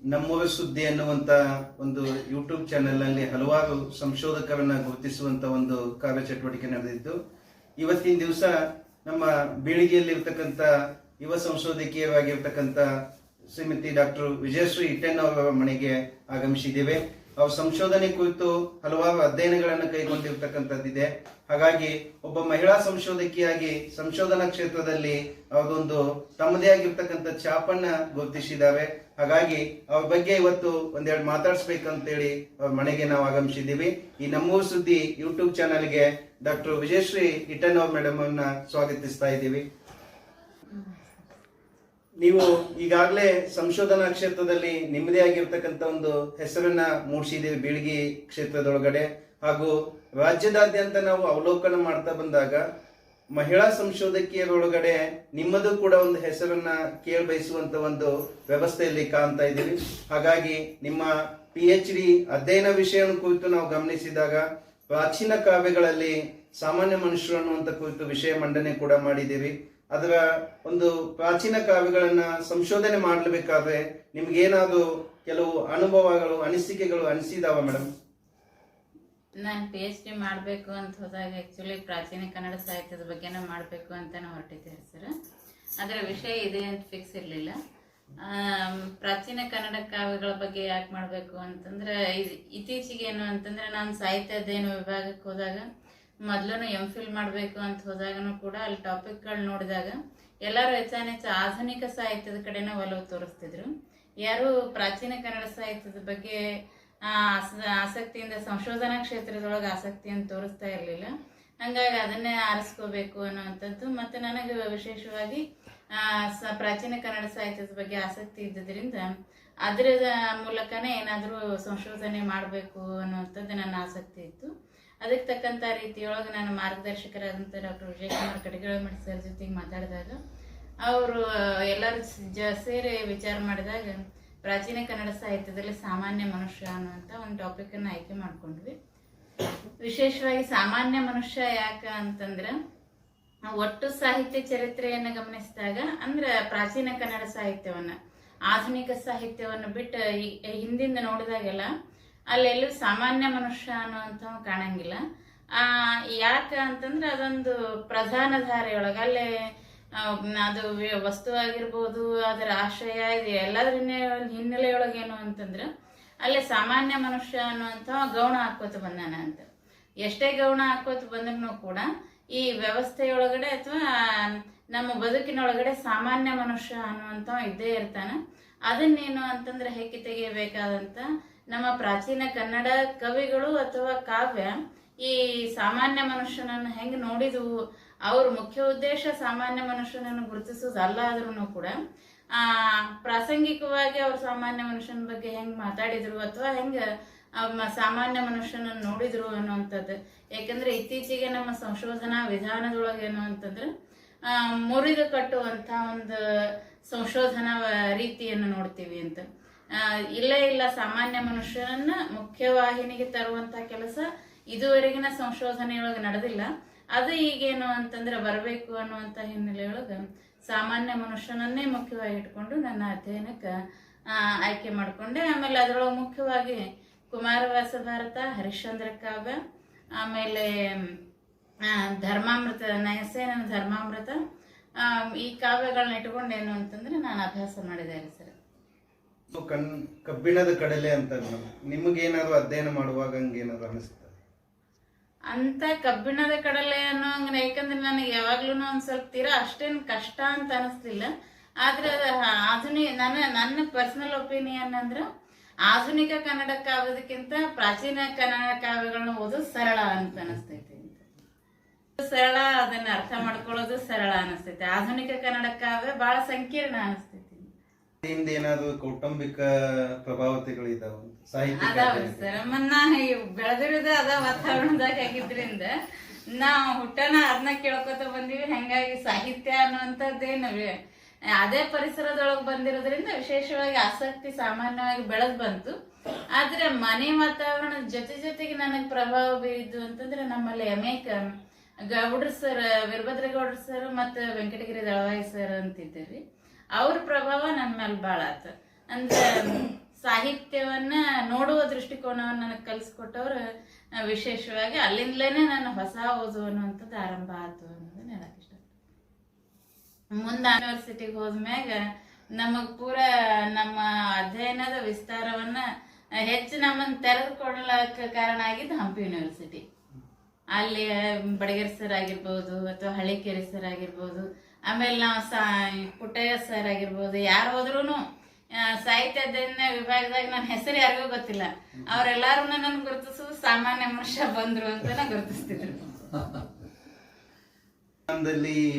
ನಮ್ಮೂರ ಸುದ್ದಿ ಅನ್ನುವಂತ ಒಂದು ಯೂಟ್ಯೂಬ್ ಚಾನೆಲ್ ಅಲ್ಲಿ ಹಲವಾರು ಸಂಶೋಧಕರನ್ನ ಗುರುತಿಸುವಂತ ಒಂದು ಕಾರ್ಯಚಟುವಟಿಕೆ ನಡೆದಿತ್ತು ಇವತ್ತಿನ ದಿವಸ ನಮ್ಮ ಬೀಳಿಗೆಯಲ್ಲಿರ್ತಕ್ಕಂಥ ಯುವ ಸಂಶೋಧಕಿಯರಾಗಿರ್ತಕ್ಕಂಥ ಶ್ರೀಮತಿ ಡಾಕ್ಟರ್ ವಿಜಯಶ್ರೀ ಇಟ್ಟೆನ್ ಅವರ ಮನೆಗೆ ಆಗಮಿಸಿದ್ದೇವೆ. ಅವ್ರ ಸಂಶೋಧನೆ ಕುರಿತು ಹಲವಾರು ಅಧ್ಯಯನಗಳನ್ನು ಕೈಗೊಂಡಿರ್ತಕ್ಕಂಥದ್ದಿದೆ. ಹಾಗಾಗಿ ಒಬ್ಬ ಮಹಿಳಾ ಸಂಶೋಧಕಿಯಾಗಿ ಸಂಶೋಧನಾ ಕ್ಷೇತ್ರದಲ್ಲಿ ಅವರದೊಂದು ತಮ್ಮದೇ ಆಗಿರ್ತಕ್ಕಂಥ ಛಾಪನ್ನ ಗುರುತಿಸಿದ್ದಾರೆ ಹಾಗಾಗಿ ಅವ್ರ ಬಗ್ಗೆ ಇವತ್ತು ಒಂದೆರಡು ಮಾತಾಡಿಸ್ಬೇಕಂತೇಳಿ ಅವ್ರ ಮನೆಗೆ ನಾವು ಆಗಮಿಸಿದ್ದೀವಿ. ಈ ನಮ್ಮೂರು ಸುದ್ದಿ ಯೂಟ್ಯೂಬ್ ಚಾನೆಲ್ಗೆ ಡಾಕ್ಟರ್ ವಿಜಯಶ್ರೀ ಇಟ್ಟನ್ ಅವ್ರ ಮೇಡಮ್ ಅನ್ನ ಸ್ವಾಗತಿಸ್ತಾ ಇದ್ದೀವಿ. ನೀವು ಈಗಾಗಲೇ ಸಂಶೋಧನಾ ಕ್ಷೇತ್ರದಲ್ಲಿ ನಿಮ್ಮದೇ ಆಗಿರ್ತಕ್ಕಂಥ ಒಂದು ಹೆಸರನ್ನ ಮೂಡಿಸಿದ್ದೀವಿ ಬೀಳ್ಗಿ ಕ್ಷೇತ್ರದೊಳಗಡೆ. ಹಾಗೂ ರಾಜ್ಯದಾದ್ಯಂತ ನಾವು ಅವಲೋಕನ ಮಾಡ್ತಾ ಬಂದಾಗ ಮಹಿಳಾ ಸಂಶೋಧಕಿಯರೊಳಗಡೆ ನಿಮ್ಮದು ಕೂಡ ಒಂದು ಹೆಸರನ್ನ ಕೇಳಿ ಬಯಸುವಂತ ಒಂದು ವ್ಯವಸ್ಥೆಯಲ್ಲಿ ಕಾಣ್ತಾ ಇದ್ದೀವಿ. ಹಾಗಾಗಿ ನಿಮ್ಮ ಪಿ ಎಚ್ ಡಿ ಅಧ್ಯಯನ ವಿಷಯವನ್ನು ಕುರಿತು ನಾವು ಗಮನಿಸಿದಾಗ ಪ್ರಾಚೀನ ಕಾವ್ಯಗಳಲ್ಲಿ ಸಾಮಾನ್ಯ ಮನುಷ್ಯರು ಅನ್ನುವಂಥ ಕುರಿತು ವಿಷಯ ಮಂಡನೆ ಕೂಡ ಮಾಡಿದ್ದೀವಿ. ಅದರ ಒಂದು ಪ್ರಾಚೀನ ಕಾವ್ಯಗಳನ್ನ ಸಂಶೋಧನೆ ಮಾಡಬೇಕಾದ್ರೆ ನಿಮ್ಗೇನಾದ್ರು ಕೆಲವು ಅನುಭವಗಳು, ಅನಿಸಿಕೆಗಳು ಅನಿಸಿದಾವ ಮೇಡಮ್ ನಾನು ಪಿ ಎಚ್ ಡಿ ಮಾಡಬೇಕು ಅಂತ ಹೋದಾಗ ಆ್ಯಕ್ಚುಲಿ ಪ್ರಾಚೀನ ಕನ್ನಡ ಸಾಹಿತ್ಯದ ಬಗ್ಗೆನೇ ಮಾಡಬೇಕು ಅಂತ ಹೊರಟಿದ್ದೆ ಸರ್ ಅದರ ವಿಷಯ ಇದೆ ಅಂತ ಫಿಕ್ಸ್ ಇರಲಿಲ್ಲ. ಪ್ರಾಚೀನ ಕನ್ನಡ ಕಾವ್ಯಗಳ ಬಗ್ಗೆ ಯಾಕೆ ಮಾಡಬೇಕು ಅಂತಂದ್ರೆ ಇದ್- ಇತ್ತೀಚೆಗೆ ಏನು ಅಂತಂದ್ರೆ ನಾನು ಸಾಹಿತ್ಯ ಅಧ್ಯಯನ ವಿಭಾಗಕ್ಕೆ ಹೋದಾಗ ಮೊದಲು ಎಂ ಫಿಲ್ ಮಾಡಬೇಕು ಅಂತ ಹೋದಾಗನು ಕೂಡ ಅಲ್ಲಿ ಟಾಪಿಕ್ಗಳು ನೋಡಿದಾಗ ಎಲ್ಲರೂ ಹೆಚ್ಚಾನೆಚ್ಚು ಆಧುನಿಕ ಸಾಹಿತ್ಯದ ಕಡೆನೇ ಒಲವು ತೋರಿಸ್ತಿದ್ರು. ಯಾರು ಪ್ರಾಚೀನ ಕನ್ನಡ ಸಾಹಿತ್ಯದ ಬಗ್ಗೆ ಆಸಕ್ತಿಯಿಂದ ಸಂಶೋಧನಾ ಕ್ಷೇತ್ರದೊಳಗೆ ಆಸಕ್ತಿಯನ್ನು ತೋರಿಸ್ತಾ ಇರಲಿಲ್ಲ. ಹಂಗಾಗಿ ಅದನ್ನೇ ಆರಿಸ್ಕೋಬೇಕು ಅನ್ನುವಂಥದ್ದು. ಮತ್ತು ನನಗೆ ವಿಶೇಷವಾಗಿ ಸ, ಪ್ರಾಚೀನ ಕನ್ನಡ ಸಾಹಿತ್ಯದ ಬಗ್ಗೆ ಆಸಕ್ತಿ ಇದ್ದುದರಿಂದ ಅದರ ಮೂಲಕನೇ ಏನಾದರೂ ಸಂಶೋಧನೆ ಮಾಡಬೇಕು ಅನ್ನುವಂಥದ್ದು ನನ್ನ ಆಸಕ್ತಿ ಇತ್ತು. ಅದಕ್ಕೆ ತಕ್ಕಂಥ ರೀತಿಯೊಳಗೆ ನಾನು ಮಾರ್ಗದರ್ಶಕರಾದಂಥ ಡಾಕ್ಟರ್ ವಿಜಯಕುಮಾರ್ ಕಡಿಗಳಮಠ ಸರ್ ಜೊತೆಗೆ ಮಾತಾಡಿದಾಗ ಅವರು ಎಲ್ಲರೂ ಜ, ಸೇರಿ ವಿಚಾರ ಮಾಡಿದಾಗ ಪ್ರಾಚೀನ ಕನ್ನಡ ಸಾಹಿತ್ಯದಲ್ಲಿ ಸಾಮಾನ್ಯ ಮನುಷ್ಯ ಅನ್ನುವಂಥ ಒಂದು ಟಾಪಿಕನ್ನು ಆಯ್ಕೆ ಮಾಡ್ಕೊಂಡ್ವಿ. ವಿಶೇಷವಾಗಿ ಸಾಮಾನ್ಯ ಮನುಷ್ಯ ಯಾಕ ಅಂತಂದ್ರೆ ಒಟ್ಟು ಸಾಹಿತ್ಯ ಚರಿತ್ರೆಯನ್ನು ಗಮನಿಸಿದಾಗ ಅಂದ್ರೆ ಪ್ರಾಚೀನ ಕನ್ನಡ ಸಾಹಿತ್ಯವನ್ನ, ಆಧುನಿಕ ಸಾಹಿತ್ಯವನ್ನು ಬಿಟ್ಟು ಹಿಂದಿಂದ ನೋಡಿದಾಗೆಲ್ಲ ಅಲ್ಲೆಲ್ಲೂ ಸಾಮಾನ್ಯ ಮನುಷ್ಯ ಅನ್ನುವಂಥವ್ ಕಾಣಂಗಿಲ್ಲ. ಯಾಕ ಅಂತಂದ್ರೆ ಅದೊಂದು ಪ್ರಧಾನ ಧಾರೆಯೊಳಗೆ ಅಲ್ಲೇ ಅದು ವಸ್ತು ಆಗಿರ್ಬೋದು ಅದರ ಆಶ್ರಯ ಇದು ಹಿನ್ನೆಲೆಯೊಳಗೆ ಏನು ಅಂತಂದ್ರೆ, ಅಲ್ಲೇ ಸಾಮಾನ್ಯ ಮನುಷ್ಯ ಅನ್ನುವಂಥ ಗೌಣ ಹಾಕೋತ ಬಂದಾನ ಅಂತ. ಎಷ್ಟೇ ಗೌಣ ಹಾಕೋತ ಬಂದ್ರೂ ಕೂಡ ಈ ವ್ಯವಸ್ಥೆಯೊಳಗಡೆ ಅಥವಾ ನಮ್ಮ ಬದುಕಿನೊಳಗಡೆ ಸಾಮಾನ್ಯ ಮನುಷ್ಯ ಅನ್ನುವಂಥ ಇದ್ದೇ ಇರ್ತಾನೆ. ಅದನ್ನೇನು ಅಂತಂದ್ರೆ ಹೆಕ್ಕಿ ತೆಗೆಯಬೇಕಾದಂತ ನಮ್ಮ ಪ್ರಾಚೀನ ಕನ್ನಡ ಕವಿಗಳು ಅಥವಾ ಕಾವ್ಯ ಈ ಸಾಮಾನ್ಯ ಮನುಷ್ಯನನ್ನು ಹೆಂಗೆ ನೋಡಿದವು, ಅವ್ರ ಮುಖ್ಯ ಉದ್ದೇಶ ಸಾಮಾನ್ಯ ಮನುಷ್ಯನನ್ನು ಗುರುತಿಸೋದಲ್ಲ ಆದ್ರೂ ಕೂಡ, ಆ, ಪ್ರಾಸಂಗಿಕವಾಗಿ ಅವ್ರು ಸಾಮಾನ್ಯ ಮನುಷ್ಯನ ಬಗ್ಗೆ ಹೆಂಗ್ ಮಾತಾಡಿದ್ರು ಅಥವಾ ಹೆಂಗ ಸಾಮಾನ್ಯ ಮನುಷ್ಯನನ್ನು ನೋಡಿದ್ರು ಅನ್ನುವಂಥದ್ದು. ಯಾಕಂದ್ರೆ ಇತ್ತೀಚೆಗೆ ನಮ್ಮ ಸಂಶೋಧನಾ ವಿಧಾನದೊಳಗೆ ಏನು ಅಂತಂದ್ರೆ ಮುರಿದು ಕಟ್ಟುವಂತ ಒಂದು ಸಂಶೋಧನಾ ರೀತಿಯನ್ನು ನೋಡ್ತೀವಿ ಅಂತ. ಇಲ್ಲೇ ಇಲ್ಲ ಸಾಮಾನ್ಯ ಮನುಷ್ಯನನ್ನ ಮುಖ್ಯವಾಹಿನಿಗೆ ತರುವಂತ ಕೆಲಸ ಇದುವರೆಗಿನ ಸಂಶೋಧನೆಯೊಳಗೆ ನಡೆದಿಲ್ಲ. ಅದು ಈಗೇನು ಅಂತಂದ್ರೆ ಬರಬೇಕು ಅನ್ನುವಂತ ಹಿನ್ನೆಲೆಯೊಳಗೆ ಸಾಮಾನ್ಯ ಮನುಷ್ಯನನ್ನೇ ಮುಖ್ಯವಾಗಿ ಇಟ್ಕೊಂಡು ನನ್ನ ಅಧ್ಯಯನಕ್ಕೆ ಆಯ್ಕೆ ಮಾಡಿಕೊಂಡೆ. ಆಮೇಲೆ ಅದರೊಳಗೆ ಮುಖ್ಯವಾಗಿ ಕುಮಾರವ್ಯಾಸ ಭಾರತ ಹರಿಶ್ಚಂದ್ರ ಕಾವ್ಯ, ಆಮೇಲೆ ಧರ್ಮಾಮೃತ ನಯಸೇನ ಧರ್ಮಾಮೃತ ಈ ಕಾವ್ಯಗಳನ್ನ ಇಟ್ಕೊಂಡೇನು ಅಂತಂದ್ರೆ ನಾನು ಅಭ್ಯಾಸ ಮಾಡಿದೆ ಸರ್. ಕಬ್ಬಿಣದ ಕಡಲೆ ಅಂತ ನಿಮಗೇನಾದ್ರು ಅಧ್ಯಯನ ಮಾಡುವಾಗ ಹಂಗೇನಾದ್ರು ಅನಿಸ್ತದೆ? ಅಂತ ಕಬ್ಬಿಣದ ಕಡಲೆ ಅನ್ನೋ ಹಂಗೆ ಯಾಕಂದ್ರೆ ನನಗೆ ಯಾವಾಗ್ಲೂ ಒಂದ್ ಸ್ವಲ್ಪ ತೀರಾ ಅಷ್ಟೇನ್ ಕಷ್ಟ ಅಂತ ಅನಿಸ್ಲಿಲ್ಲ. ಆದ್ರೆ ಆಧುನಿಕ ನನ್ನ ನನ್ನ ಪರ್ಸನಲ್ ಒಪಿನಿಯನ್ ಅಂದ್ರೆ ಆಧುನಿಕ ಕನ್ನಡ ಕಾವ್ಯದಕ್ಕಿಂತ ಪ್ರಾಚೀನ ಕನ್ನಡ ಕಾವ್ಯಗಳನ್ನ ಓದೋದು ಸರಳ ಅಂತ ಅನಿಸ್ತೈತಿ. ಸರಳ ಅದನ್ನ ಅರ್ಥ ಮಾಡ್ಕೊಳ್ಳೋದು ಸರಳ ಅನಿಸ್ತೈತಿ. ಆಧುನಿಕ ಕನ್ನಡ ಕಾವ್ಯ ಬಹಳ ಸಂಕೀರ್ಣ ಅನಿಸ್ತೈತಿ. ಹಿಂದೆ ಏನಾದ್ರು ಕೌಟುಂಬಿಕ ಪ್ರಭಾವತೆಗಳು ಇದಾವ ಸಾಹಿತ್ಯ ಅದಾವ ಅಧ್ಯಯನ. ಸರ್. ಮನ್ನ ಬೆಳೆದಿರೋದು ಅದ ವಾತಾವರಣದಾಗ ಆಗಿದ್ರಿಂದ ನಾವು ಹುಟ್ಟನ ಅದನ್ನ ಕೇಳ್ಕೊತ ಬಂದಿವಿ. ಹಂಗಾಗಿ ಸಾಹಿತ್ಯ ಅನ್ನುವಂಥದ್ದೇನು ಅದೇ ಪರಿಸರದೊಳಗೆ ಬಂದಿರೋದ್ರಿಂದ ವಿಶೇಷವಾಗಿ ಆಸಕ್ತಿ ಸಾಮಾನ್ಯವಾಗಿ ಬೆಳೆದ್ ಬಂತು. ಆದ್ರೆ ಮನೆ ವಾತಾವರಣದ ಜೊತೆ ಜೊತೆಗೆ ನನಗೆ ಪ್ರಭಾವ ಬೀರಿದ್ದು ಅಂತಂದ್ರೆ ನಮ್ಮಲ್ಲಿ ಅನೇಕ ಗೌಡ್ರ ಸರ್ ವೀರಭದ್ರ ಗೌಡ್ರ ಸರ್ ಮತ್ತೆ ವೆಂಕಟಗಿರಿ ದಳವಾಯಿ ಸರ್ ಅಂತಿದ್ದೀವಿ. ಅವ್ರ ಪ್ರಭಾವ ನನ್ನ ಮೇಲೆ ಭಾಳ ಆತ. ಅಂದ್ರೆ ಸಾಹಿತ್ಯವನ್ನ ನೋಡುವ ದೃಷ್ಟಿಕೋನವನ್ನು ನನಗೆ ಕಲಿಸ್ಕೊಟ್ಟವ್ರು ವಿಶೇಷವಾಗಿ ಅಲ್ಲಿಂದಲೇ ನಾನು ಹೊಸ ಓದು ಅನ್ನುವಂಥದ್ದು ಆರಂಭ ಆಯ್ತು ಅನ್ನೋದನ್ನ ಹೇಳಕ್ ಇಷ್ಟ ಮುಂದೆ ಯೂನಿವರ್ಸಿಟಿಗೆ ಹೋದ್ಮ್ಯಾಗ ನಮಗ್ ಪೂರ ನಮ್ಮ ಅಧ್ಯಯನದ ವಿಸ್ತಾರವನ್ನ ಹೆಚ್ಚು ನಮ್ಮನ್ನ ತೆರೆದುಕೊಳ್ಳಕ್ ಕಾರಣ ಆಗಿದ್ದು ಹಂಪಿ ಯೂನಿವರ್ಸಿಟಿ ಅಲ್ಲಿ ಬಡಗೇರ್ ಸರ್ ಆಗಿರ್ಬೋದು ಅಥವಾ ಹಳ್ಳಿಕೆರೆ ಸರ್ ಆಗಿರ್ಬೋದು ಆಮೇಲೆ ನಾವು ಸಾ ಪುಟ್ಟಯ್ಯ ಸರ್ ಆಗಿರ್ಬೋದು ಯಾರು ಹೋದ್ರೂ ಸಾಹಿತ್ಯದಿಂದ ವಿಭಾಗದಾಗ ನನ್ನ ಹೆಸರು ಯಾರಿಗೂ ಗೊತ್ತಿಲ್ಲ. ಅವರೆಲ್ಲರೂ ನನ್ನ ಗುರುತಿಸು ಸಾಮಾನ್ಯ ಮನುಷ್ಯ ಬಂದರು ಅಂತ ಗುರುತಿಸ್ತಿದ್ರು.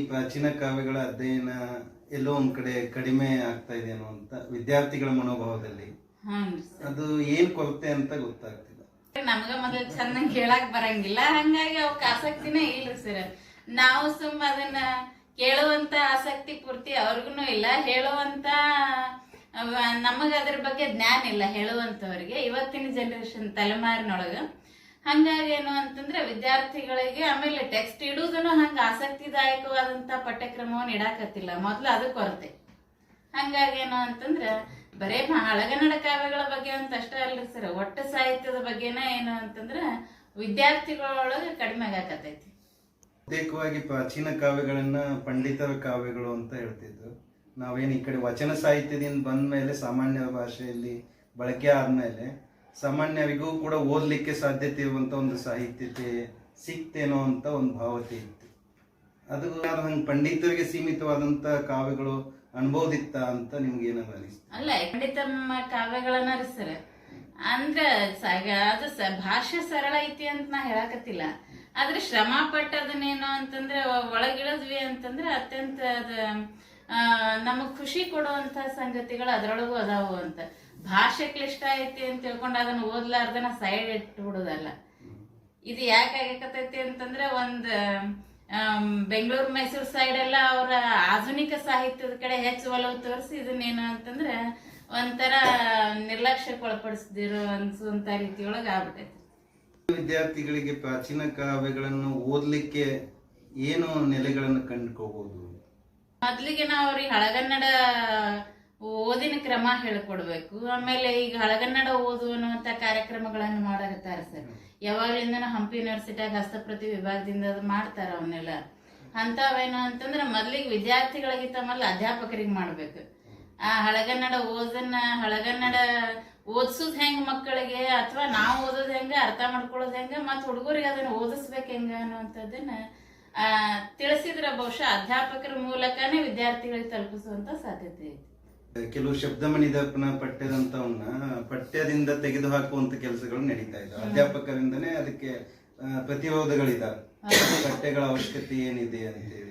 ಪ್ರಾಚೀನ ಕಾವ್ಯಗಳ ಅಧ್ಯಯನ ಎಲ್ಲೋ ಒಂದ್ ಕಡೆ ಕಡಿಮೆ ಆಗ್ತಾ ಇದೆ ಅಂತ ವಿದ್ಯಾರ್ಥಿಗಳ ಮನೋಭಾವದಲ್ಲಿ. ಅದು ಏನ್ ಕೊರತೆ ಅಂತ ಗೊತ್ತಾಗ್ತಿಲ್ಲ. ನಮಗ ಮೊದಲು ಚೆನ್ನಾಗಿ ಹೇಳಕ್ ಬರಂಗಿಲ್ಲ ಹಂಗಾಗಿ ಅವಕ್ ಆಸಕ್ತಿನೇ ಇಲ್ಲ ಸರ್ ನಾವು ಸುಮ್ಮ ಅದನ್ನ ಕೇಳುವಂತ ಆಸಕ್ತಿ ಪೂರ್ತಿ ಅವ್ರಿಗೂ ಇಲ್ಲ. ಹೇಳುವಂತ ನಮಗ ಅದ್ರ ಬಗ್ಗೆ ಜ್ಞಾನ ಇಲ್ಲ ಹೇಳುವಂತವ್ರಿಗೆ. ಇವತ್ತಿನ ಜನರೇಷನ್ ತಲೆಮಾರಿನೊಳಗ ಹಂಗಾಗಿ ಏನು ಅಂತಂದ್ರೆ ವಿದ್ಯಾರ್ಥಿಗಳಿಗೆ ಆಮೇಲೆ ಟೆಕ್ಸ್ಟ್ ಇಡುವುದನ್ನು ಹಂಗ ಆಸಕ್ತಿದಾಯಕವಾದಂತ ಪಠ್ಯಕ್ರಮವನ್ನು ಇಡಾಕತ್ತಿಲ್ಲ. ಮೊದ್ಲು ಅದು ಕೊರತೆ. ಹಂಗಾಗಿ ಏನು ಅಂತಂದ್ರ ಬರೇ ಹಳಗನ್ನಡ ಕಾವ್ಯಗಳ ಬಗ್ಗೆ ಅಂತ ಅಷ್ಟೇ ಅಲ್ರಿ ಸರ್. ಒಟ್ಟು ಸಾಹಿತ್ಯದ ಬಗ್ಗೆನ ಏನು ಅಂತಂದ್ರ ವಿದ್ಯಾರ್ಥಿಗಳೊಳಗೆ ಕಡಿಮೆ ಆಗಾಕತೈತಿ ಪ್ರತ್ಯೇಕವಾಗಿ ಪ್ರಾಚೀನ ಕಾವ್ಯಗಳನ್ನ ಪಂಡಿತರ ಕಾವ್ಯಗಳು ಅಂತ ಹೇಳ್ತಿದ್ರು. ನಾವೇನು ಈ ಕಡೆ ವಚನ ಸಾಹಿತ್ಯದಿಂದ ಬಂದ ಮೇಲೆ ಸಾಮಾನ್ಯ ಭಾಷೆಯಲ್ಲಿ ಬಳಕೆ ಆದ್ಮೇಲೆ ಸಾಮಾನ್ಯರಿಗೂ ಕೂಡ ಓದಲಿಕ್ಕೆ ಸಾಧ್ಯತೆ ಇರುವಂತ ಒಂದು ಸಾಹಿತ್ಯತೆ ಸಿಕ್ತೇನೋ ಅಂತ ಒಂದು ಭಾವತೆ ಇತ್ತು. ಅದು ಹಂಗೆ ಪಂಡಿತರಿಗೆ ಸೀಮಿತವಾದಂತ ಕಾವ್ಯಗಳು ಅನುಭವದಿತ್ತ ಅಂತ ನಿಮ್ಗೆ ಏನಾದ್ರು ಅನಿಸ್ತು? ಅಲ್ಲ ಪಂಡಿತ ಕಾವ್ಯಗಳನ್ನ ಅಂದ್ರ ಅದು ಸ ಭಾಷೆ ಸರಳ ಐತಿ ಅಂತ ನಾ ಹೇಳಕತ್ತಿಲ್ಲ. ಆದ್ರೆ ಶ್ರಮ ಪಟ್ಟದನ್ನೇನೋ ಅಂತಂದ್ರೆ ಒಳಗಿಳಿದ್ವಿ ಅಂತಂದ್ರೆ ಅತ್ಯಂತ ಅದ ನಮಗ್ ಖುಷಿ ಕೊಡುವಂತ ಸಂಗತಿಗಳು ಅದ್ರೊಳಗೂ ಅದಾವು ಅಂತ. ಭಾಷೆ ಕ್ಲಿಷ್ಟ ಐತಿ ಅಂತ ತಿಳ್ಕೊಂಡು ಅದನ್ನ ಓದ್ಲಾರ್ದನ ಸೈಡ್ ಇಟ್ಬಿಡುದಲ್ಲ ಇದು ಯಾಕೆ ಆಗಕತ್ತೈತಿ ಅಂತಂದ್ರೆ ಒಂದ್ ಬೆಂಗಳೂರು, ಮೈಸೂರು ಸೈಡ್ ಎಲ್ಲ ಅವರ ಆಧುನಿಕ ಸಾಹಿತ್ಯದ ಕಡೆ ಹೆಚ್ಚು ಒಲವು ತೋರಿಸಿ ಇದನ್ನೇನು ಅಂತಂದ್ರೆ ಒಂಥರ ನಿರ್ಲಕ್ಷ್ಯಕ್ಕೆ ಒಳಪಡಿಸ್ದಿರೋ ಅನ್ಸುವಂತ ರೀತಿಯೊಳಗೆ ಆಗ್ಬಿಟ್ಟೈತಿ ವಿದ್ಯಾರ್ಥಿಗಳಿಗೆ ಪ್ರಾಚೀನ ಕಾವ್ಯಗಳನ್ನು ಓದ್ಲಿಕ್ಕೆ ಏನು ನೆಲೆಗಳನ್ನು ಕಂಡುಕೋಬಹುದು ಮೊದ್ಲಿಗೆ ನಾವು ಅವ್ರಿಗೆ ಹಳಗನ್ನಡ ಓದಿನ ಕ್ರಮ ಹೇಳ್ಕೊಡ್ಬೇಕು. ಆಮೇಲೆ ಈಗ ಹಳಗನ್ನಡ ಓದು ಅನ್ನುವಂತ ಕಾರ್ಯಕ್ರಮಗಳನ್ನು ಮಾಡಿರ್ತಾರೆ ಸರ್. ಯಾವಾಗ್ಲಿಂದ ಹಂಪಿ ಯೂನಿವರ್ಸಿಟಿಯಾಗ ಹಸ್ತಪ್ರತಿ ವಿಭಾಗದಿಂದ ಅದು ಮಾಡ್ತಾರ ಅವನ್ನೆಲ್ಲ ಅಂತವೇನು ಅಂತಂದ್ರೆ ಮೊದ್ಲಿಗೆ ವಿದ್ಯಾರ್ಥಿಗಳಿಗೆ ತಮ್ಮಲ್ಲಿ ಅಧ್ಯಾಪಕರಿಗೆ ಮಾಡ್ಬೇಕು. ಆ ಹಳಗನ್ನಡ ಓದನ್ನ ಹಳಗನ್ನಡ ಓದ್ಸುದ್ ಹೆಂಗ್ ಮಕ್ಕಳಿಗೆ? ಅಥವಾ ನಾವು ಓದೋದ್ ಹೆಂಗ ಅರ್ಥ ಮಾಡ್ಕೊಳ್ಳೋದ್ ಹೆಂಗ ಮತ್ ಹುಡುಗರಿಗೆ ಅದನ್ನ ಓದಿಸ್ಬೇಕು ಹೆಂಗ ಅನ್ನುವಂಥದ್ದನ್ನ ಆ ತಿಳಿಸಿದ್ರ ಬಹುಶಃ ಅಧ್ಯಾಪಕರ ಮೂಲಕನೇ ವಿದ್ಯಾರ್ಥಿಗಳಿಗೆ ತಲುಪಿಸುವಂತ ಸಾಧ್ಯತೆ ಐತಿ. ಕೆಲವು ಶಬ್ದ ಮಣಿದರ್ಪಣ ಪಠ್ಯದಂತವನ್ನ ಪಠ್ಯದಿಂದ ತೆಗೆದು ಹಾಕುವಂತ ಕೆಲಸಗಳು ನಡೀತಾ ಇದ್ದಾವೆ ಅಧ್ಯಾಪಕರಿಂದನೇ ಅದಕ್ಕೆ ಪ್ರತಿರೋಧಗಳಿದಾವೆ. ಪಠ್ಯಗಳ ಅವಶ್ಯಕತೆ ಏನಿದೆ ಅಂತೇಳಿ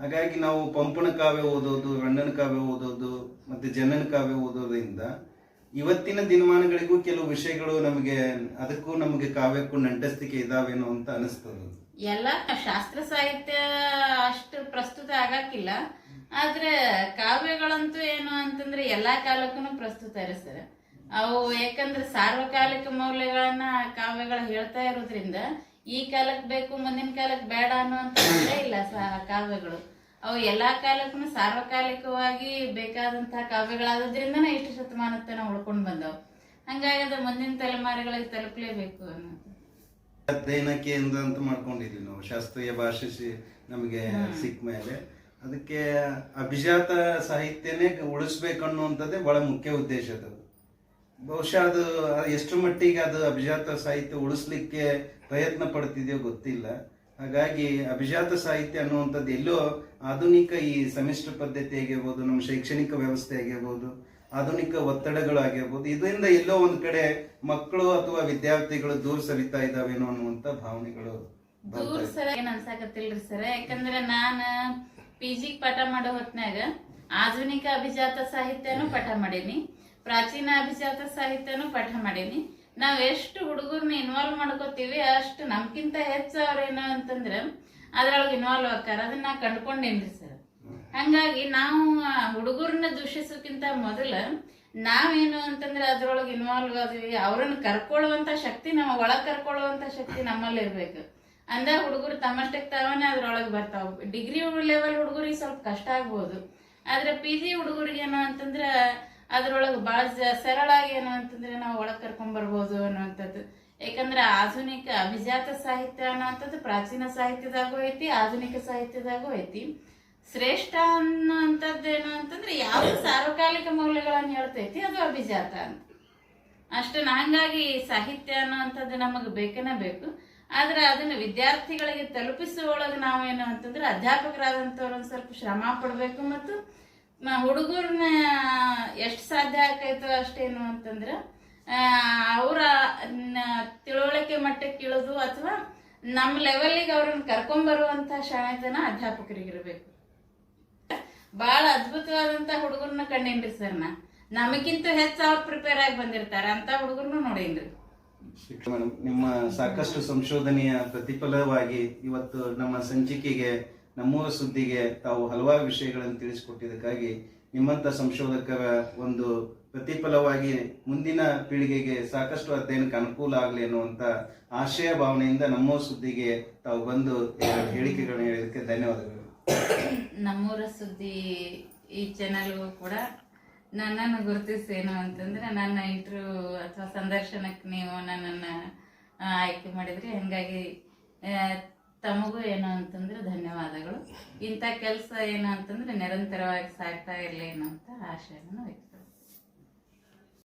ಹಾಗಾಗಿ ನಾವು ಪಂಪನ ಕಾವ್ಯ ಓದೋದು ರಣ್ಣನ ಕಾವ್ಯ ಓದೋದು, ಮತ್ತೆ ಜನನ ಕಾವ್ಯ ಓದೋದ್ರಿಂದ ಇವತ್ತಿನ ದಿನಮಾನಗಳಿಗೂ ಕೆಲವು ವಿಷಯಗಳು ನಮಗೆ, ಅದಕ್ಕೂ ನಮಗೆ ಕಾವ್ಯಕ್ಕೂ ನಂಟಸ್ತಿಕೆ ಇದಾವೇನೋ ಅಂತ ಅನಿಸ್ತದೆ. ಎಲ್ಲ ಶಾಸ್ತ್ರ ಸಾಹಿತ್ಯ ಅಷ್ಟು ಪ್ರಸ್ತುತ ಆಗಕ್ಕಿಲ್ಲ. ಆದ್ರೆ ಕಾವ್ಯಗಳಂತೂ ಏನು ಅಂತಂದ್ರೆ ಎಲ್ಲಾ ಕಾಲಕ್ಕೂ ಪ್ರಸ್ತುತ ಇರಿಸ್ತಾರೆ ಅವು ಯಾಕಂದ್ರೆ ಸಾರ್ವಕಾಲಿಕ ಮೌಲ್ಯಗಳನ್ನ ಕಾವ್ಯಗಳು ಹೇಳ್ತಾ ಇರೋದ್ರಿಂದ ಈ ಕಾಲಕ್ಕೆ ಬೇಕು ಮುಂದಿನ ಕಾಲಕ್ಕೆ ಬೇಡ ಅನ್ನುವಂತ ಇಲ್ಲ ಕಾವ್ಯಗಳು. ಅವು ಎಲ್ಲಾ ಕಾಲಕ್ಕೂ ಸಾರ್ವಕಾಲಿಕವಾಗಿ ಬೇಕಾದಂತಹ ಕಾವ್ಯಗಳಾದ್ರಿಂದನೇ ಇಷ್ಟು ಶತಮಾನತನ ಉಳ್ಕೊಂಡು ಬಂದವು. ಹಂಗಾಗಿ ಅದು ಮುಂದಿನ ತಲೆಮಾರುಗಳಿಗೆ ತಲುಪಲೇಬೇಕು ಅನ್ನೋದು. ಅಧ್ಯಯನ ಕೇಂದ್ರ ಅಂತ ಮಾಡ್ಕೊಂಡಿದ್ವಿ ನಾವು. ಶಾಸ್ತ್ರೀಯ ಭಾಷೆ ನಮಗೆ ಸಿಕ್ಕ ಮೇಲೆ. ಅದಕ್ಕೆ ಅಭಿಜಾತ ಸಾಹಿತ್ಯನೇ ಉಳಿಸ್ಬೇಕನ್ನುವಂಥದ್ದೇ ಬಹಳ ಮುಖ್ಯ ಉದ್ದೇಶ ಅದು. ಬಹುಶಃ ಅದು ಎಷ್ಟು ಮಟ್ಟಿಗೆ ಅದು ಅಭಿಜಾತ ಸಾಹಿತ್ಯ ಉಳಿಸ್ಲಿಕ್ಕೆ ಪ್ರಯತ್ನ ಪಡ್ತಿದೆಯೋ ಗೊತ್ತಿಲ್ಲ. ಹಾಗಾಗಿ ಅಭಿಜಾತ ಸಾಹಿತ್ಯ ಅನ್ನುವಂಥದ್ದು ಎಲ್ಲೋ ಆಧುನಿಕ ಈ ಸೆಮಿಸ್ಟರ್ ಪದ್ಧತಿ ಆಗಿರ್ಬೋದು ನಮ್ಮ ಶೈಕ್ಷಣಿಕ ವ್ಯವಸ್ಥೆ ಆಗಿರ್ಬೋದು ಆಧುನಿಕ ಒತ್ತಡಗಳು ಆಗಿರ್ಬೋದು ಇದರಿಂದ ಎಲ್ಲೋ ಒಂದು ಕಡೆ ಮಕ್ಕಳು ಅಥವಾ ವಿದ್ಯಾರ್ಥಿಗಳು ದೂರ ಸರಿತಾ ಇದಾವೇನೋ ಅನ್ನುವಂತ ಭಾವನೆಗಳು ದೂರ. ಸರ ಏನ್ ಅನ್ಸಾಕತ್ತಿಲ್ರಿ ಸರ? ಯಾಕಂದ್ರೆ ನಾನು ಪಿ ಜಿ ಪಾಠ ಮಾಡೋ ಹೊತ್ನ್ಯಾಗ ಆಧುನಿಕ ಅಭಿಜಾತ ಸಾಹಿತ್ಯನೂ ಪಾಠ ಮಾಡೀನಿ. ಪ್ರಾಚೀನ ಅಭಿಜಾತ ಸಾಹಿತ್ಯನೂ ಪಾಠ ಮಾಡೀನಿ. ನಾವು ಎಷ್ಟು ಹುಡುಗರ್ನ ಇನ್ವಾಲ್ವ್ ಮಾಡ್ಕೋತೀವಿ, ಅಷ್ಟು ನಮ್ಗಿಂತ ಹೆಚ್ಚು ಅವ್ರೇನು ಅಂತಂದ್ರೆ, ಅದ್ರೊಳಗೆ ಇನ್ವಾಲ್ವ್ ಆಕಾರ ಅದನ್ನ ನಾ ಕಂಡ್ಕೊಂಡೇನ್ರಿ ಸರ್? ಹಂಗಾಗಿ ನಾವು ಹುಡುಗರನ್ನ ದೂಷಿಸೋಕ್ಕಿಂತ ಮೊದಲ ನಾವೇನು ಅಂತಂದ್ರೆ ಅದ್ರೊಳಗೆ ಇನ್ವಾಲ್ವ್ ಆದ್ವಿ. ಅವ್ರನ್ನ ಕರ್ಕೊಳ್ಳುವಂತ ಶಕ್ತಿ, ನಮ್ಮ ಒಳಗೆ ಕರ್ಕೊಳ್ಳುವಂತ ಶಕ್ತಿ ನಮ್ಮಲ್ಲಿ ಇರ್ಬೇಕು. ಅಂದ ಹುಡುಗರು ತಮ್ಮಷ್ಟಕ್ಕೆ ತಾವೇ ಅದ್ರೊಳಗೆ ಬರ್ತಾವೆ. ಡಿಗ್ರಿ ಲೆವೆಲ್ ಹುಡುಗರಿಗೆ ಸ್ವಲ್ಪ ಕಷ್ಟ ಆಗ್ಬೋದು. ಆದ್ರೆ ಪಿ ಜಿ ಹುಡುಗರಿಗೆ ಏನು ಅಂತಂದ್ರ ಅದ್ರೊಳಗೆ ಭಾಳ ಸರಳಾಗಿ ಏನು ಅಂತಂದ್ರೆ ನಾವು ಒಳಗೆ ಕರ್ಕೊಂಡ್ಬರ್ಬೋದು ಅನ್ನುವಂಥದ್ದು. ಯಾಕಂದ್ರೆ ಆಧುನಿಕ ಅಭಿಜಾತ ಸಾಹಿತ್ಯ ಅನ್ನೋಂಥದ್ದು ಪ್ರಾಚೀನ ಸಾಹಿತ್ಯದಾಗೂ ಐತಿ, ಆಧುನಿಕ ಸಾಹಿತ್ಯದಾಗೂ ಐತಿ. ಶ್ರೇಷ್ಠ ಅನ್ನೋಂಥದ್ದು ಏನು ಅಂತಂದ್ರೆ ಯಾವ ಸಾರ್ವಕಾಲಿಕ ಮೌಲ್ಯಗಳನ್ನು ಹೇಳ್ತೈತಿ ಅದು ಅಭಿಜಾತ ಅಂತ. ಅಷ್ಟೇ ಹಂಗಾಗಿ ಸಾಹಿತ್ಯ ಅನ್ನೋಂಥದ್ದು ನಮಗೆ ಬೇಕೇ ಬೇಕು. ಆದ್ರೆ ಅದನ್ನ ವಿದ್ಯಾರ್ಥಿಗಳಿಗೆ ತಲುಪಿಸುವೊಳಗೆ ನಾವೇನು ಅಂತಂದ್ರೆ ಅಧ್ಯಾಪಕರಾದಂಥವ್ರು ಒಂದು ಸ್ವಲ್ಪ ಶ್ರಮ ಪಡಬೇಕು ಮತ್ತು ಹುಡುಗರನ್ನ ಎಷ್ಟು ಸಾಧ್ಯ ಆಕೈತೋ ಅಷ್ಟೇನು ಅಂತಂದ್ರೆ ಅವರ ತಿಳುವಳಿಕೆ ಮಟ್ಟಕ್ಕೆ ಇಳಿದು ಅಥವಾ ನಮ್ಮ ಲೆವೆಲ್ಲಿಗೆ ಅವ್ರನ್ನ ಕರ್ಕೊಂಡ್ಬರುವಂಥ ಶಾಣೆತನ ಅಧ್ಯಾಪಕರಿಗಿರ್ಬೇಕು. ಬಹಳ ಅದ್ಭುತವಾದಂತ ಹುಡುಗರನ್ನ ಕಂಡೇನ್ರಿ ಸರ್ ನಾ. ನಮಗಿಂತ ಹೆಚ್ಚು ಅವ್ರು ಪ್ರಿಪೇರ್ ಆಗಿ ಬಂದಿರ್ತಾರ ಅಂತ ಹುಡುಗರನ್ನು ನೋಡೇನ್ರಿ. ನಿಮ್ಮ ಸಾಕಷ್ಟು ಸಂಶೋಧನೆಯ ಪ್ರತಿಫಲವಾಗಿ ಇವತ್ತು ನಮ್ಮ ಸಂಚಿಕೆಗೆ ನಮ್ಮೂರ ಸುದ್ದಿಗೆ ತಾವು ಹಲವಾರು ವಿಷಯಗಳನ್ನು ತಿಳಿಸಿಕೊಟ್ಟಿದ್ದಕ್ಕಾಗಿ ನಿಮ್ಮಂತ ಸಂಶೋಧಕರ ಒಂದು ಪ್ರತಿಫಲವಾಗಿ ಮುಂದಿನ ಪೀಳಿಗೆಗೆ ಸಾಕಷ್ಟು ಅಧ್ಯಯನಕ್ಕೆ ಅನುಕೂಲ ಆಗಲಿ ಅನ್ನುವಂತ ಆಶಯ ಭಾವನೆಯಿಂದ ನಮ್ಮ ಸುದ್ದಿಗೆ ತಾವು ಬಂದು ಹೇಳಿಕೆಗಳನ್ನು ಹೇಳಿದ್ದಕ್ಕೆ ಧನ್ಯವಾದಗಳು. ನಮ್ಮೂರ ಸುದ್ದಿ ಈ ಚಾನಲ್ಗೂ ಕೂಡ ನನ್ನನ್ನು ಗುರುತಿಸಿ ಏನು ಅಂತಂದ್ರೆ ನನ್ನ ಇಂಟರ್ವ್ಯೂ ಅಥವಾ ಸಂದರ್ಶನಕ್ಕೆ ನೀವು ನನ್ನನ್ನು ಆಯ್ಕೆ ಮಾಡಿದ್ರಿ. ಹಂಗಾಗಿ ತಮಗೂ ಏನು ಅಂತಂದ್ರೆ ಧನ್ಯವಾದಗಳು. ಇಂಥ ಕೆಲಸ ಏನು ಅಂತಂದ್ರೆ ನಿರಂತರವಾಗಿ ಸಾಗ್ತಾ ಇರಲಿ ಅಂತ ಆಶಯವನ್ನು ವ್ಯಕ್ತ